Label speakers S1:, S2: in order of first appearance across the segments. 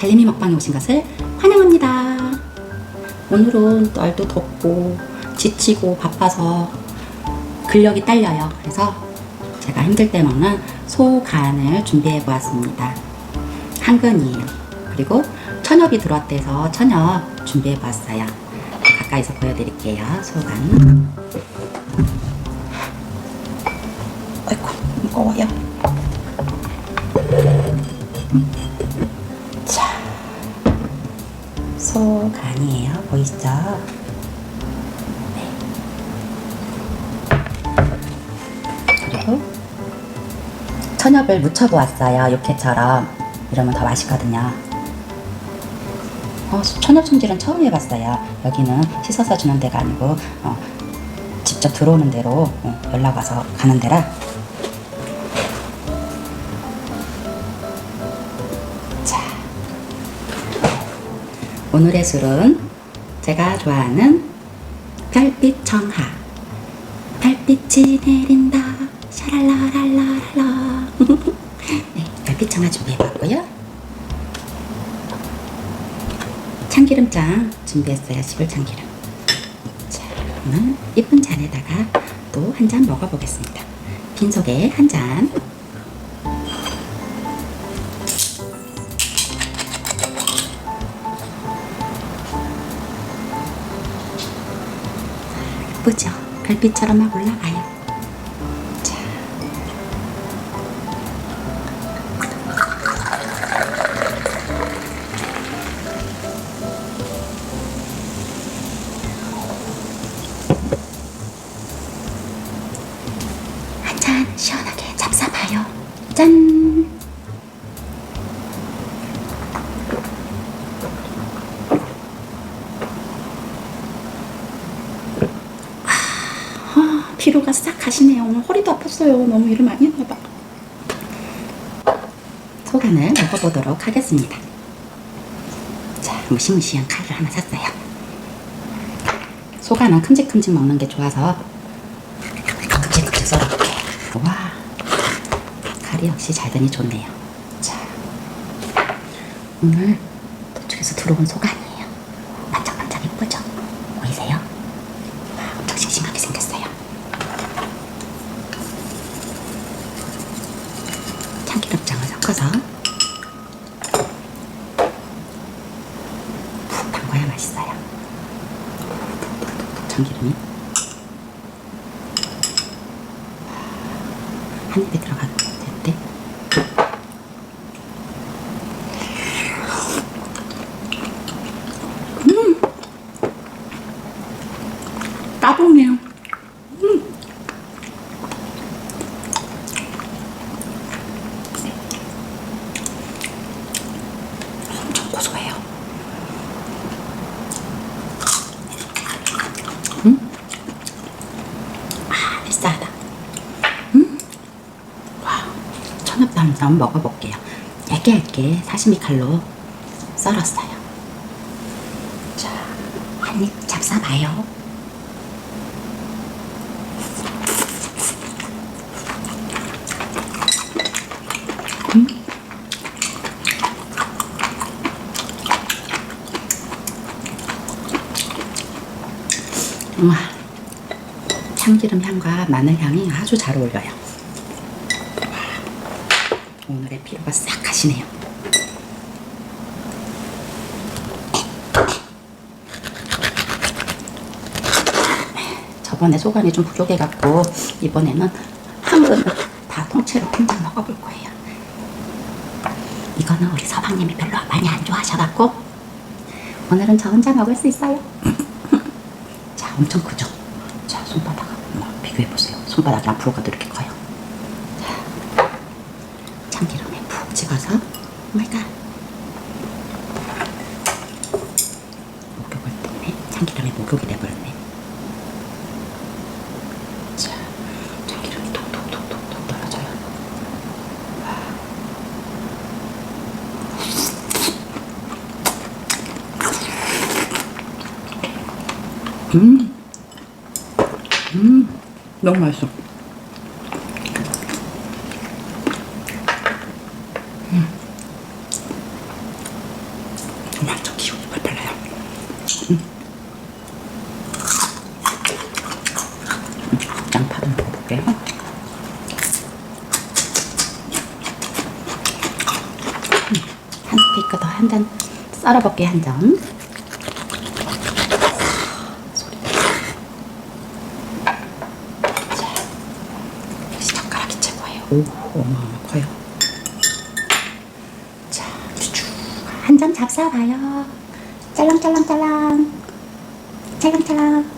S1: 달림이 먹방에 오신 것을 환영합니다. 오늘은 날도 덥고 지치고 바빠서 근력이 딸려요. 그래서 제가 힘들 때 먹는 소간을 준비해 보았습니다. 한근이에요. 그리고 천엽이 들어왔대서 천엽 준비해 보았어요. 가까이서 보여드릴게요. 소간. 천엽을 묻혀보았어요. 육회처럼. 이러면 더 맛있거든요. 어, 천엽 손질은 처음 해봤어요. 여기는 씻어서 주는 데가 아니고 어, 직접 들어오는 대로 어, 연락 와서 가는 데라 자, 오늘의 술은 제가 좋아하는 별빛 청하. 별빛이 내린다. 샤랄라랄라랄라. 네, 청하 준비해봤고요. 참기름장 준비했어요. 시골 참기름. 자, 오늘 예쁜 잔에다가 또 한 잔 먹어보겠습니다. 빈속에 한 잔. 예쁘죠? 별빛처럼 막 올라가요. 시원하게 잡숴봐요. 짠! 아, 피로가 싹 가시네요. 오늘 허리도 아팠어요. 너무 일을 많이 했나 봐. 소간을 먹어보도록 하겠습니다. 자, 무시무시한 칼을 하나 샀어요. 소간은 큼직큼직 먹는 게 좋아서 큼직큼직 썰어볼게요. 와, 칼이 역시 잘 되니 좋네요. 자, 오늘 도축에서 들어온 소간이에요. 반짝반짝 예쁘죠? 보이세요? 와, 엄청 싱싱하게 생겼어요. 참기름장을 섞어서 푹 담궈야 맛있어요. 참기름이 한 입에 들어갈 때 음! 따봉해요. 엄청 고소해요. 음? 아, 비싸다. 음? 와, 천엽도 한번 먹어볼게요. 얇게 얇게 사시미 칼로 썰었어요. 자, 한 입 잡숴봐요. 음? 우와, 참기름 향과 마늘 향이 아주 잘 어울려요. 와, 오늘의 피로가 싹 가시네요. 저번에 소간이 좀 부족해갖고 이번에는 한 그릇 다 통째로 한잔 먹어볼 거예요. 이거는 우리 서방님이 별로 많이 안 좋아하셔갖고 오늘은 저 혼자 먹을 수 있어요. 자, 엄청 크죠? 자, 손바닥 한번 비교해보세요. 손바닥이 앞으로가도 이렇게 커요. 자, 참기름에 푹 찍어서, 오마이갓. 음, 음, 너무 맛있어. 음. 좀 만족해 음. 양파 좀 볼게요. 음. 한테꺼 더 한 잔 썰어볼게 한 점. 오, 어마어마 커요. 자, 쭉한점 잡숴봐요. 짤랑짤랑짤랑. 짤랑짤랑.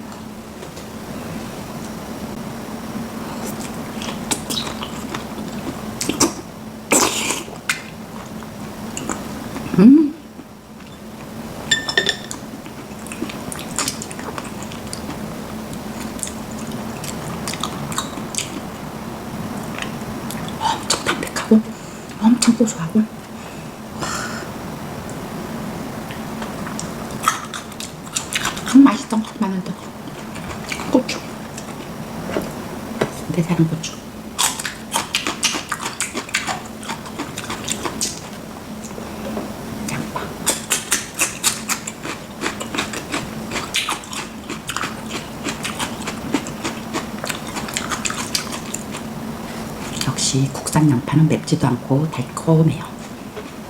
S1: 엄청 담백하고 엄청 고소하고 와. 음, 맛있어 마늘도 고추 대사는 고추 양파 역시 국산 양파는 맵지도 않고 달콤해요.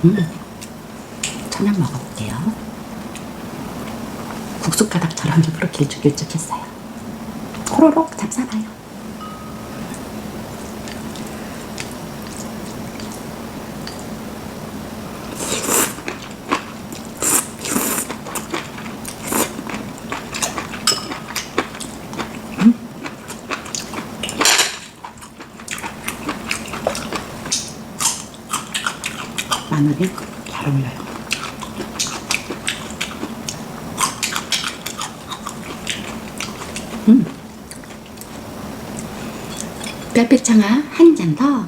S1: 음, 천양 먹어볼게요. 국수 가닥처럼 입으로 길쭉길쭉했어요. 호로록 잡숴봐요. 마늘이 잘 어울려요. 음. 별빛창아 한 잔 더.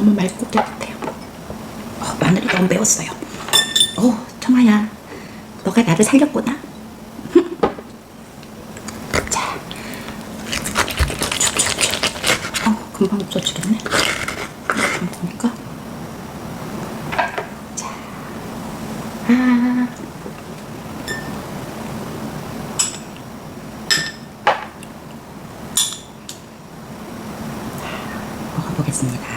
S1: 너무 맑고 깨끗해요. 어, 마늘이 너무 매웠어요. 오, 청아야, 너가 나를 살렸구나. 자, 어, 금방 없어지겠네. 보니까. 자, 아. 먹어보겠습니다.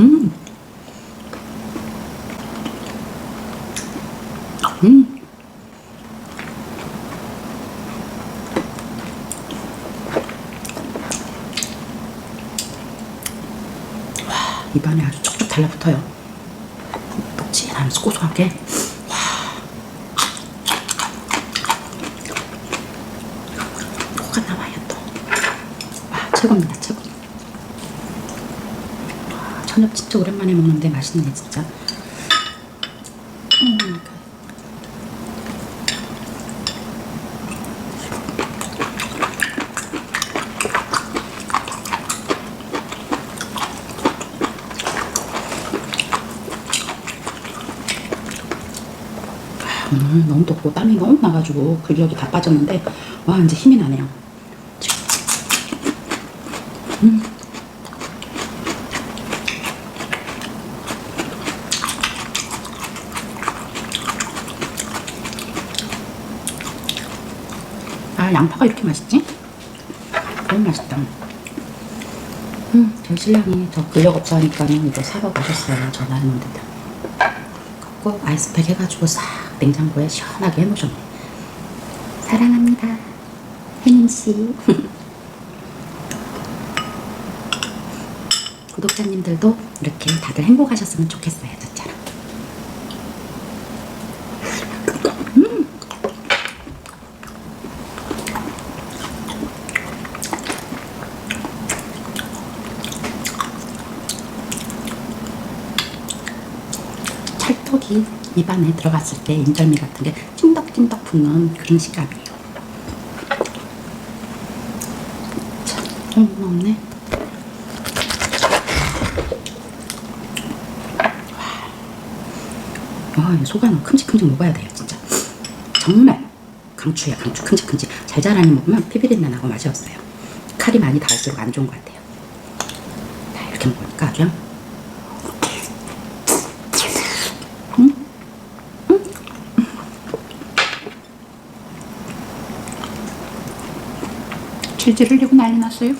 S1: 음. 음. 와, 입안에 아주 촉촉 달라붙어요. 녹진하면서 고소하게. 와. 코가 나와요 또. 와, 최고입니다, 최고. 와, 저녁 진짜 오랜만에 먹는데 맛있네, 진짜. 음, 오늘 너무 덥고 땀이 너무 나가지고 근력이 다 빠졌는데 와 이제 힘이 나네요. 음. 아 양파가 이렇게 맛있지? 너무 맛있다. 음, 저희 신랑이 저 근력 없어 하니까는 이거 사러 가셨어요. 전화했는데. 꼭 아이스팩 해가지고 싹 냉장고에 시원하게 해놓으셨네. 사랑합니다. 혜님씨. 구독자님들도 이렇게 다들 행복하셨으면 좋겠어요. 저처럼. 음. 입안에 들어갔을 때 인절미 같은 게 찐덕찐덕 붙는 그런 식감이에요. 자, 너무 없네. 와, 이 소가는 큼직큼직 녹아야 돼요, 진짜. 정말 강추야 강추 큼직큼직 잘 자라는 먹으면 피비린내 나고 맛이 없어요 칼이 많이 닿을수록 안 좋은 것 같아요 자 이렇게 먹으니까 아주 음? 질질 흘리고 난리 났어요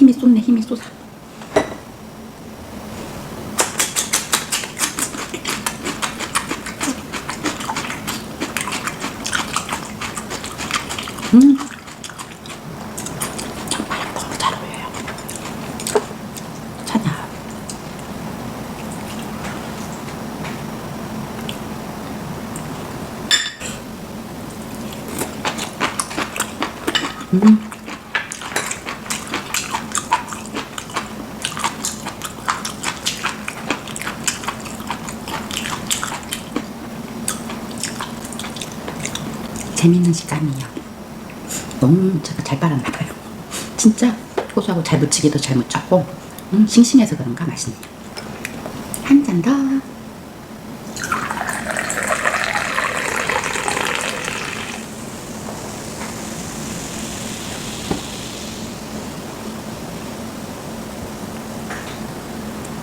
S1: 秘密とんね秘密とさ 재밌는 시간이에요. 너무 제가 잘 빨았나 봐요. 진짜 고소하고 잘 무치기도 잘 무쳤고 음, 싱싱해서 그런가 맛있네요. 한 잔 더.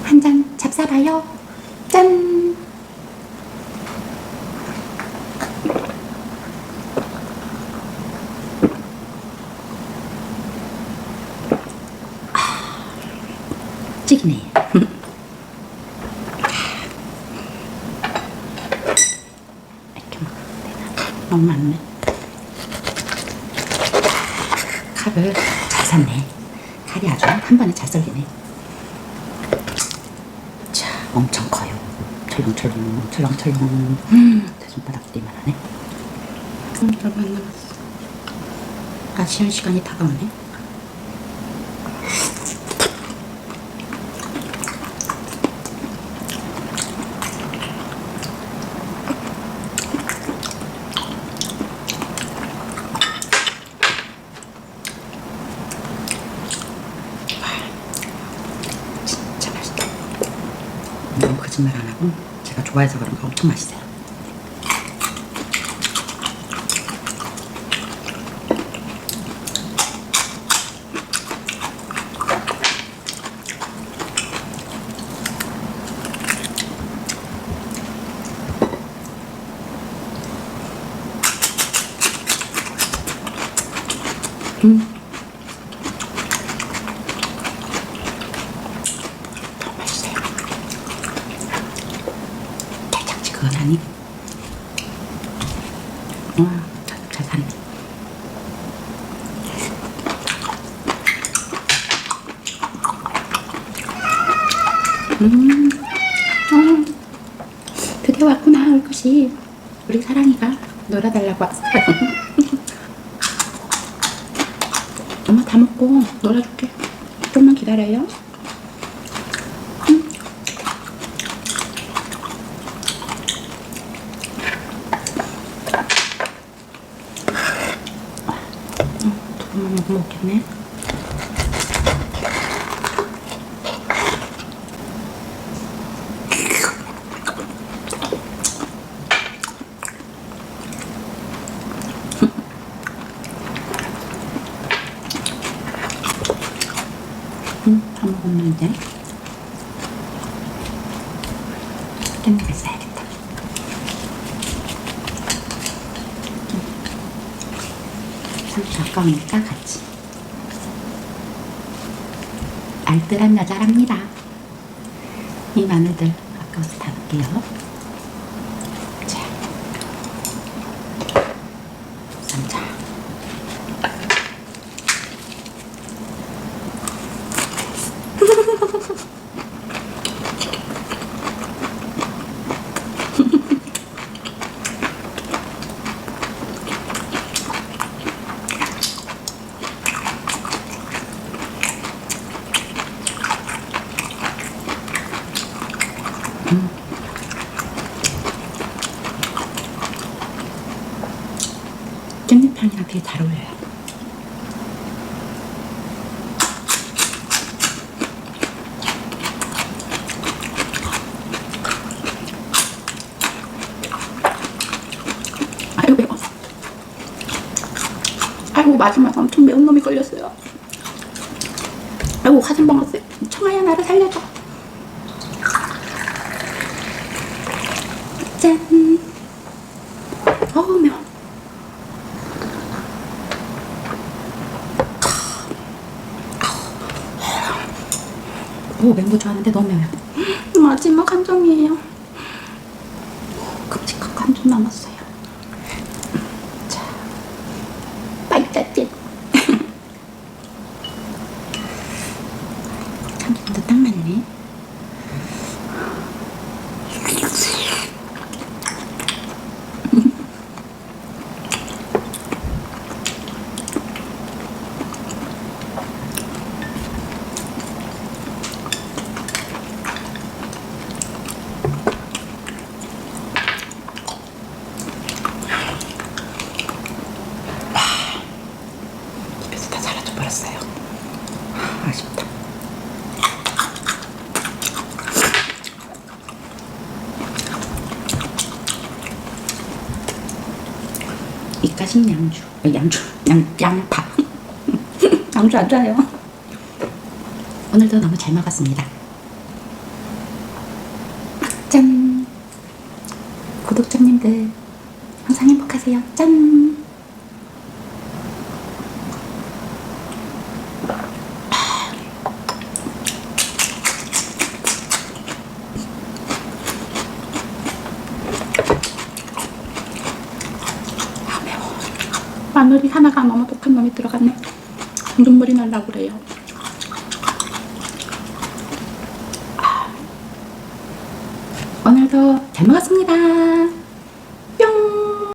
S1: 한 잔 잡사봐요. 짠! 되나? 너무 많네. 칼을 잘 샀네. 칼이 아주 한 번에 잘 썰리네. 자, 엄청 커요. 철렁철렁, 철렁철렁. 음, 제 손바닥 띠만하네. 음, 얼마 안 남았어. 아, 시험 시간이 다가오네. 진짜 맛있다. 너무 거짓말 안 하고 제가 좋아해서 그런가 엄청 맛있어요. 음. 너무 맛있어요. 달짝지근하니. 와, 잘, 잘 사네. 음, 어, 드디어 왔구나, 올 것이. 우리 사랑이가 놀아달라고 왔어요. 엄마 다 먹고 놀아줄게. 좀만 기다려요. 두 번만 먹으면 먹겠네. 음, 다 먹었는데. 깻잎을 싸야겠다. 상추 아까우니까 같이. 알뜰한 여자랍니다. 이 마늘들 아까워서 다 넣을게요. 설탕이랑 되게 잘 어울려요. 아유 매워. 아이고 마지막 엄청 매운 놈이 걸렸어요. 아이고 화좀 먹었어요. 청아야 나를 살려줘. 짠. 오거 좋아하는데 너무 매워요. 마지막 한 점이에요. 끔찍하고 한점 남았어요. 자, 빨짜ጭ. 참기름도 딱 맞네. 입에서 다 사라져 버렸어요. 아, 아쉽다. 양주, 아, 양주, 양, 양파. 양주 안 좋아요. 오늘도 너무 잘 먹었습니다. 짠! 구독자님들, 항상 행복하세요. 짠! 아 매워 하나가 너무 독한 놈이 들어갔네 눈물이 날라고 그래요 아. 오늘도 잘 먹었습니다